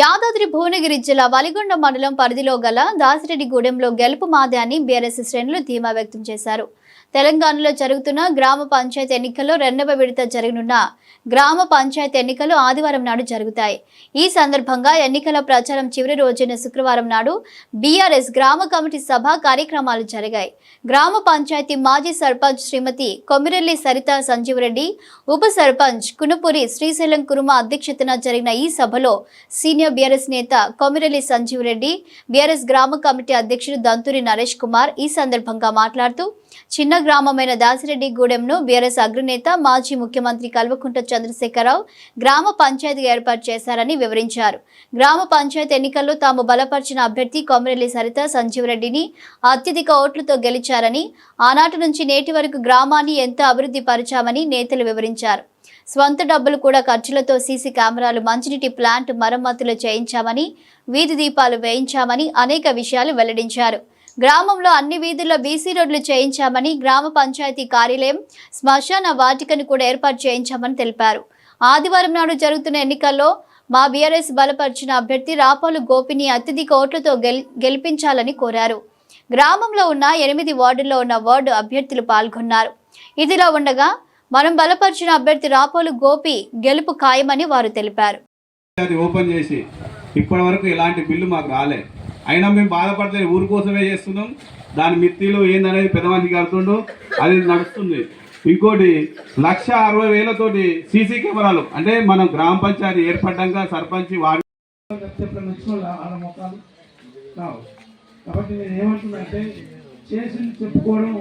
యాదాద్రి భువనగిరి జిల్లా వలిగొండ మండలం పరిధిలో గల దాసిరెడ్డిగూడెంలో గెలుపు మాధ్యాన్ని బీఆర్ఎస్ శ్రేణులు ధీమా వ్యక్తం చేశారు. తెలంగాణలో జరుగుతున్న గ్రామ పంచాయతీ ఎన్నికల్లో రెండవ విడత జరగనున్న గ్రామ పంచాయతీ ఎన్నికలు ఆదివారం నాడు జరుగుతాయి. ఈ సందర్భంగా ఎన్నికల ప్రచారం చివరి రోజైన శుక్రవారం నాడు బీఆర్ఎస్ గ్రామ కమిటీ సభ కార్యక్రమాలు జరిగాయి. గ్రామ పంచాయతీ మాజీ సర్పంచ్ శ్రీమతి కొమిరెల్లి సరిత సంజీవరెడ్డి ఉప సర్పంచ్ కునుపురి శ్రీశైలం కురుమ అధ్యక్షతన జరిగిన ఈ సభలో సీనియర్ బీఆర్ఎస్ నేత కొమిరెల్లి సంజీవ్ రెడ్డి బీఆర్ఎస్ గ్రామ కమిటీ అధ్యక్షుడు దంతూరి నరేష్ కుమార్ ఈ సందర్భంగా మాట్లాడుతూ చిన్న గ్రామమైన దాసిరెడ్డి గూడెంను బీఆర్ఎస్ అగ్రనేత మాజీ ముఖ్యమంత్రి కల్వకుంట్ల చంద్రశేఖరరావు గ్రామ పంచాయతీ ఏర్పాటు చేశారని వివరించారు. గ్రామ పంచాయతీ ఎన్నికల్లో తాము బలపరిచిన అభ్యర్థి కొమిరెల్లి సరిత సంజీవ్ రెడ్డిని అత్యధిక ఓట్లతో గెలిచారని ఆనాటి నుంచి నేటి వరకు గ్రామాన్ని ఎంతో అభివృద్ధి పరిచామని నేతలు వివరించారు. స్వంత డబ్బులు కూడా ఖర్చులతో సీసీ కెమెరాలు మంచినీటి ప్లాంట్ మరమ్మతులు చేయించామని వీధి దీపాలు వేయించామని అనేక విషయాలు వెల్లడించారు. గ్రామంలో అన్ని వీధుల్లో బీసీ రోడ్లు చేయించామని గ్రామ పంచాయతీ కార్యాలయం శ్మశాన వాటికను కూడా ఏర్పాటు చేయించామని తెలిపారు. ఆదివారం నాడు జరుగుతున్న ఎన్నికల్లో మా బీఆర్ఎస్ బలపరిచిన అభ్యర్థి రాపాలు గోపిని అత్యధిక ఓట్లతో గెల్ గెలిపించాలని కోరారు. గ్రామంలో ఉన్న ఎనిమిది వార్డుల్లో ఉన్న వార్డు అభ్యర్థులు పాల్గొన్నారు. ఇదిలా ఉండగా మనం బలపరిచిన అభ్యర్థి రాపోలు గోపి గెలుపు ఖాయమని వారు తెలిపారు. అది ఓపెన్ చేసి ఇప్పటి వరకు ఇలాంటి బిల్లు మాకు రాలే. అయినా మేము బాధపడితే ఊరి కోసమే చేస్తున్నాం. దాని మిత్తిలో ఏందనేది పెద్ద మనిషి కడుతుండు. అది నడుస్తుంది. ఇంకోటి లక్ష అరవై వేలతోటి సీసీ కెమెరాలు అంటే మనం గ్రామ పంచాయతీ ఏర్పడ్డాక సర్పంచ్ రావు కాబట్టి నేను చేసింది చెప్పుకోవడం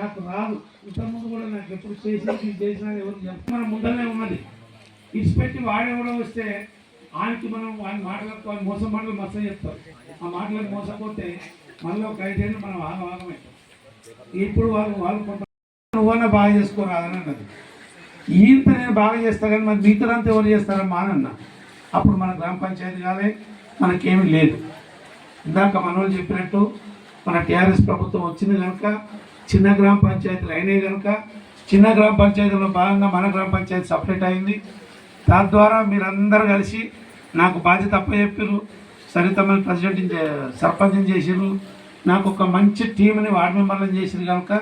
నాకు రాదు. ఇంతకుముందు కూడా నాకు ఎప్పుడు చేసి ఇది చేసినా ఎవరు మన ముందరనే ఉన్నది. ఇచ్చిపెట్టి వాడెవడో వస్తే ఆయనకి మనం ఆయన మాటలకు వాళ్ళు మోసం మాటలు మోసం చెప్తారు. ఆ మాటలకు మోసపోతే మనలో ఒక ఐదేళ్ళు మనం ఆగం ఆగమవుతాం ఇప్పుడు వాళ్ళు వాళ్ళు కొంత నువ్వన్నా బాగా చేసుకోరాదని అన్నది. ఈయంత నేను బాగా చేస్తా కానీ మరి మిగతాదంతా ఎవరు చేస్తారా మానన్న. అప్పుడు మన గ్రామ పంచాయతీ కాలే మనకేమీ లేదు. ఇందాక మనోళ్ళు చెప్పినట్టు మన టీఆర్ఎస్ ప్రభుత్వం వచ్చింది కనుక చిన్న గ్రామ పంచాయతీలు అయినాయి కనుక చిన్న గ్రామ పంచాయతీలో భాగంగా మన గ్రామ పంచాయతీ సపరేట్ అయింది. దాని ద్వారా మీరందరూ కలిసి నాకు బాధ్యత అప్పచెప్పారు సరితమ్మని ప్రెసిడెంట్ సర్పంచం చేసిరు నాకు ఒక మంచి టీంని వార్డు మెంబర్లను చేసిరు కనుక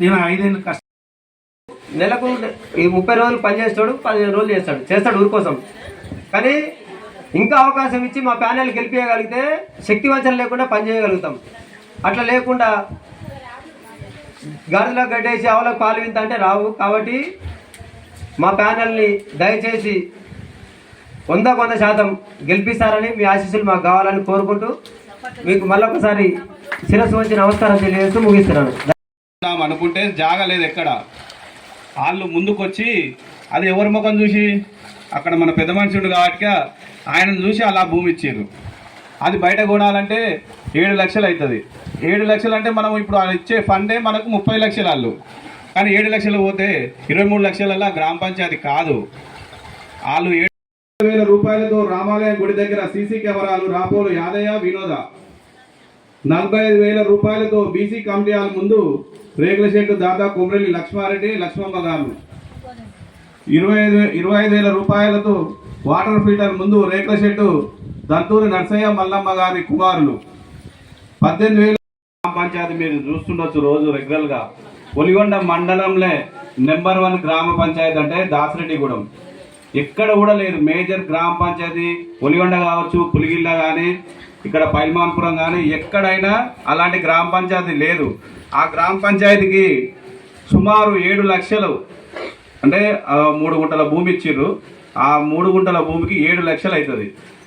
నేను ఐదేళ్ళు కష్టం నెలకు ఈ ముప్పై రోజులు పనిచేస్తాడు పదిహేను రోజులు చేస్తాడు. చేస్తాడు ఊరి కోసం. కానీ ఇంకా అవకాశం ఇచ్చి మా ప్యానెల్ గెలిపించగలిగితే శక్తి వంచన లేకుండా పనిచేయగలుగుతాం. అట్లా లేకుండా గాడిలో గడ్డేసి ఆవులకు పాలు వింత అంటే రావు. కాబట్టి మా ప్యానెల్ని దయచేసి వందకు వంద శాతం గెలిపిస్తారని మీ ఆశీస్సులు మాకు కావాలని కోరుకుంటూ మీకు మళ్ళొకసారి శిరస్సు వచ్చి నమస్కారం తెలియజేస్తూ ముగిస్తున్నాను. అనుకుంటే జాగలేదు ఎక్కడ? వాళ్ళు ముందుకొచ్చి అది ఎవరి ముఖం చూసి? అక్కడ మన పెద్ద మనుషుడు కాబట్టి ఆయనను చూసి అలా భూమి ఇచ్చారు. అది బయట కొనాలంటే ఏడు లక్షలు అవుతుంది. ఏడు లక్షలు అంటే మనం ఇప్పుడు వాళ్ళు ఇచ్చే ఫండే మనకు ముప్పై లక్షలు వాళ్ళు కానీ ఏడు లక్షలు పోతే ఇరవై మూడు లక్షల గ్రామ పంచాయతీ కాదు. వాళ్ళు ఏడు వేల రూపాయలతో రామాలయం గుడి దగ్గర సీసీ కెమెరాలు రాపోలు యాదయ్య వినోద. నలభై ఐదు వేల రూపాయలతో బీసీ కమిటీ హాల్ ముందు రేకుల షెడ్డు దాదా కొమరెల్లి లక్ష్మారెడ్డి లక్ష్మమ్మ గారు. ఇరవై ఐదు ఇరవై ఐదు వేల రూపాయలతో వాటర్ ఫిల్టర్ ముందు రేకుల షెడ్డు దంతూరి నర్సయ్య మల్లమ్మ గారి కుమారులు. పద్దెనిమిది వేల గ్రామ పంచాయతీ మీరు చూస్తుండొచ్చు రోజు రెగ్యులర్గా ఒలిగొండ మండలంలో నెంబర్ వన్ గ్రామ పంచాయతీ అంటే దాసిరెడ్డిగూడెం. ఎక్కడ కూడా లేదు. మేజర్ గ్రామ పంచాయతీ ఒలిగొండ కావచ్చు పులిగిల్ల కానీ ఇక్కడ పైల్మాన్పురం కానీ ఎక్కడైనా అలాంటి గ్రామ పంచాయతీ లేదు. ఆ గ్రామ పంచాయతీకి సుమారు ఏడు లక్షలు అంటే మూడు గుంటల భూమి ఇచ్చిర్రు. ఆ మూడు గుంటల భూమికి ఏడు లక్షలు అవుతుంది